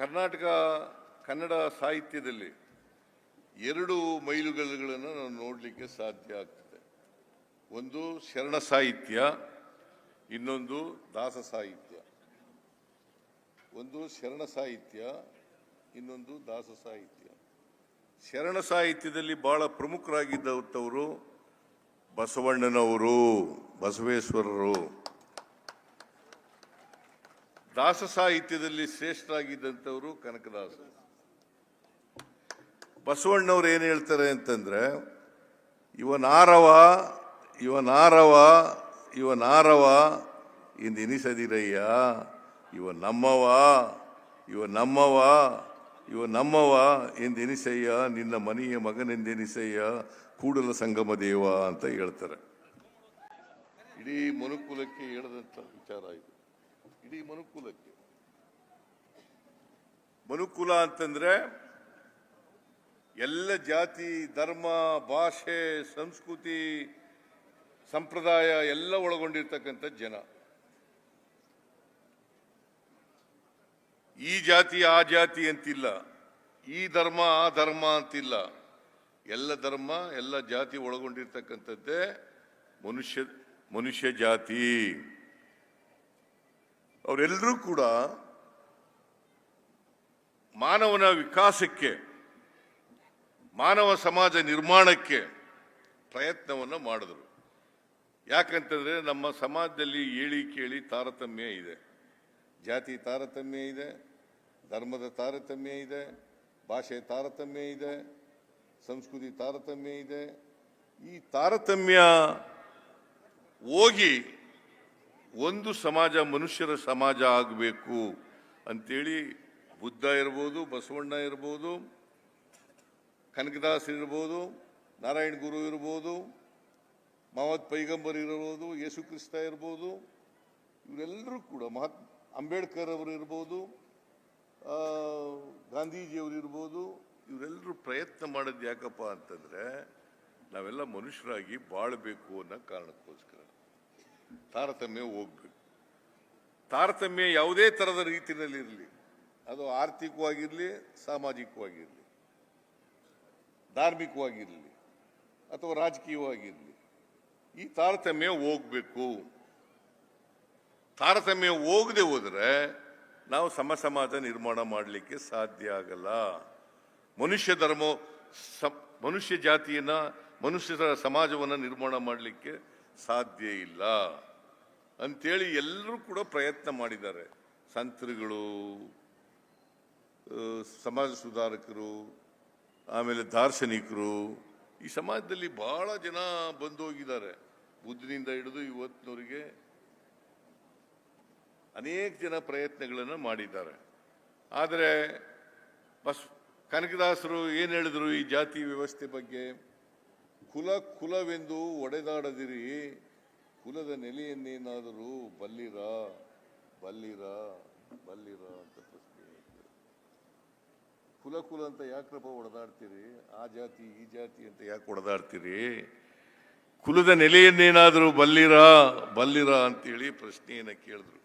ಕರ್ನಾಟಕ ಕನ್ನಡ ಸಾಹಿತ್ಯದಲ್ಲಿ ಎರಡು ಮೈಲುಗಲ್ಲುಗಳನ್ನು ನಾವು ನೋಡಲಿಕ್ಕೆ ಸಾಧ್ಯ ಆಗ್ತದೆ. ಒಂದು ಶರಣ ಸಾಹಿತ್ಯ, ಇನ್ನೊಂದು ದಾಸ ಸಾಹಿತ್ಯ. ಒಂದು ಶರಣ ಸಾಹಿತ್ಯ, ಇನ್ನೊಂದು ದಾಸ ಸಾಹಿತ್ಯ. ಶರಣ ಸಾಹಿತ್ಯದಲ್ಲಿ ಬಹಳ ಪ್ರಮುಖರಾಗಿದ್ದವರು ಬಸವಣ್ಣನವರು, ಬಸವೇಶ್ವರರು. ದಾಸ ಸಾಹಿತ್ಯದಲ್ಲಿ ಶ್ರೇಷ್ಠರಾಗಿದ್ದಂಥವರು ಕನಕದಾಸ. ಬಸವಣ್ಣವ್ರು ಏನು ಹೇಳ್ತಾರೆ ಅಂತಂದ್ರೆ ಇವನಾರವ ಇವನಾರವ ಇವನಾರವ ಇಂದೆನಿಸದಿರಯ್ಯ ಇವ ನಮ್ಮವ ಇವ ನಮ್ಮವ ಇವ ನಮ್ಮವ ಎಂದೆನಿಸಯ್ಯ ನಿನ್ನ ಮನೆಯ ಮಗನೆಂದೆನಿಸಯ್ಯ ಕೂಡಲ ಸಂಗಮ ದೇವ ಅಂತ ಹೇಳ್ತಾರೆ. ಇಡೀ ಮನುಕುಲಕ್ಕೆ ಹೇಳದಂತ ವಿಚಾರ ಇದು. ಇಡೀ ಮನುಕುಲಕ್ಕೆ. ಮನುಕುಲ ಅಂತಂದ್ರೆ ಎಲ್ಲ ಜಾತಿ, ಧರ್ಮ, ಭಾಷೆ, ಸಂಸ್ಕೃತಿ, ಸಂಪ್ರದಾಯ ಎಲ್ಲ ಒಳಗೊಂಡಿರ್ತಕ್ಕಂಥ ಜನ. ಈ ಜಾತಿ, ಆ ಜಾತಿ ಅಂತಿಲ್ಲ. ಈ ಧರ್ಮ, ಆ ಧರ್ಮ ಅಂತಿಲ್ಲ. ಎಲ್ಲ ಧರ್ಮ, ಎಲ್ಲ ಜಾತಿ ಒಳಗೊಂಡಿರ್ತಕ್ಕಂಥದ್ದೇ ಮನುಷ್ಯ ಮನುಷ್ಯ ಜಾತಿ. ಅವರೆಲ್ಲರೂ ಕೂಡ ಮಾನವನ ವಿಕಾಸಕ್ಕೆ, ಮಾನವ ಸಮಾಜ ನಿರ್ಮಾಣಕ್ಕೆ ಪ್ರಯತ್ನವನ್ನು ಮಾಡಿದ್ರು. ಯಾಕಂತಂದರೆ ನಮ್ಮ ಸಮಾಜದಲ್ಲಿ ಏಳಿ ಕೇಳಿ ತಾರತಮ್ಯ ಇದೆ. ಜಾತಿ ತಾರತಮ್ಯ ಇದೆ, ಧರ್ಮದ ತಾರತಮ್ಯ ಇದೆ, ಭಾಷೆ ತಾರತಮ್ಯ ಇದೆ, ಸಂಸ್ಕೃತಿ ತಾರತಮ್ಯ ಇದೆ. ಈ ತಾರತಮ್ಯ ಹೋಗಿ ಒಂದು ಸಮಾಜ ಮನುಷ್ಯರ ಸಮಾಜ ಆಗಬೇಕು ಅಂತೇಳಿ ಬುದ್ಧ ಇರ್ಬೋದು, ಬಸವಣ್ಣ ಇರ್ಬೋದು, ಕನಕದಾಸ್ ಇರ್ಬೋದು, ನಾರಾಯಣ ಗುರು ಇರ್ಬೋದು ಮಹಮ್ಮದ್ ಪೈಗಂಬರ್ ಇರ್ಬೋದು ಯೇಸು ಕ್ರಿಸ್ತ ಇರ್ಬೋದು, ಇವರೆಲ್ಲರೂ ಕೂಡ ಮಹಾತ್, ಅಂಬೇಡ್ಕರ್ ಅವರು ಇರ್ಬೋದು ಗಾಂಧೀಜಿಯವರು ಇರ್ಬೋದು, ಇವರೆಲ್ಲರೂ ಪ್ರಯತ್ನ ಮಾಡೋದು ಯಾಕಪ್ಪ ಅಂತಂದರೆ ನಾವೆಲ್ಲ ಮನುಷ್ಯರಾಗಿ ಬಾಳಬೇಕು ಅನ್ನೋ ಕಾರಣಕ್ಕೋಸ್ಕರ. ತಾರತಮ್ಯ ಹೋಗ್ಬೇಕು. ತಾರತಮ್ಯ ಯಾವುದೇ ತರದ ರೀತಿಯಲ್ಲಿ ಇರಲಿ. ಅದು ಆರ್ಥಿಕವಾಗಿರಲಿ, ಸಾಮಾಜಿಕವಾಗಿರಲಿ, ಧಾರ್ಮಿಕವಾಗಿರಲಿ ಅಥವಾ ರಾಜಕೀಯವಾಗಿರಲಿ. ಈ ತಾರತಮ್ಯ ಹೋಗ್ಬೇಕು. ತಾರತಮ್ಯ ಹೋಗದೆ ಹೋದ್ರೆ ನಾವು ಸಮ ಸಮಾಜ ನಿರ್ಮಾಣ ಮಾಡಲಿಕ್ಕೆ ಸಾಧ್ಯ ಆಗಲ್ಲ. ಮನುಷ್ಯ ಧರ್ಮ ಮನುಷ್ಯ ಜಾತಿಯನ್ನ, ಮನುಷ್ಯರ ಸಮಾಜವನ್ನ ನಿರ್ಮಾಣ ಮಾಡಲಿಕ್ಕೆ ಸಾಧ್ಯ ಇಲ್ಲ ಅಂಥೇಳಿ ಎಲ್ಲರೂ ಕೂಡ ಪ್ರಯತ್ನ ಮಾಡಿದ್ದಾರೆ. ಸಂತರುಗಳು ಸಮಾಜ ಸುಧಾರಕರು, ಆಮೇಲೆ ದಾರ್ಶನಿಕರು, ಈ ಸಮಾಜದಲ್ಲಿ ಬಹಳ ಜನ ಬಂದು ಹೋಗಿದ್ದಾರೆ ಬುದ್ಧನಿಂದ ಹಿಡಿದು ಇವತ್ತಿನವರಿಗೆ ಅನೇಕ ಜನ ಪ್ರಯತ್ನಗಳನ್ನು ಮಾಡಿದ್ದಾರೆ. ಆದರೆ ಬಸ್ ಕನಕದಾಸರು ಏನು ಹೇಳಿದ್ರು ಈ ಜಾತಿ ವ್ಯವಸ್ಥೆ ಬಗ್ಗೆ? ಕುಲ ಕುಲವೆಂದು ಒಡೆದಾಡದಿರಿ. ಕುಲದ ನೆಲೆಯನ್ನೇನಾದರೂ ಬಲ್ಲಿರ? ಬಲ್ಲಿರ? ಬಲ್ಲಿರ ಅಂತ ಪ್ರಶ್ನೆ ಕುಲ ಕುಲ ಅಂತ ಯಾಕ್ರಪ್ಪ ಒಡೆದಾಡ್ತೀರಿ? ಆ ಜಾತಿ, ಈ ಜಾತಿ ಅಂತ ಯಾಕೆ ಒಡೆದಾಡ್ತೀರಿ? ಕುಲದ ನೆಲೆಯನ್ನೇನಾದರೂ ಬಲ್ಲಿರ? ಬಲ್ಲಿರ ಅಂತೇಳಿ ಪ್ರಶ್ನೆಯನ್ನು ಕೇಳಿದ್ರು.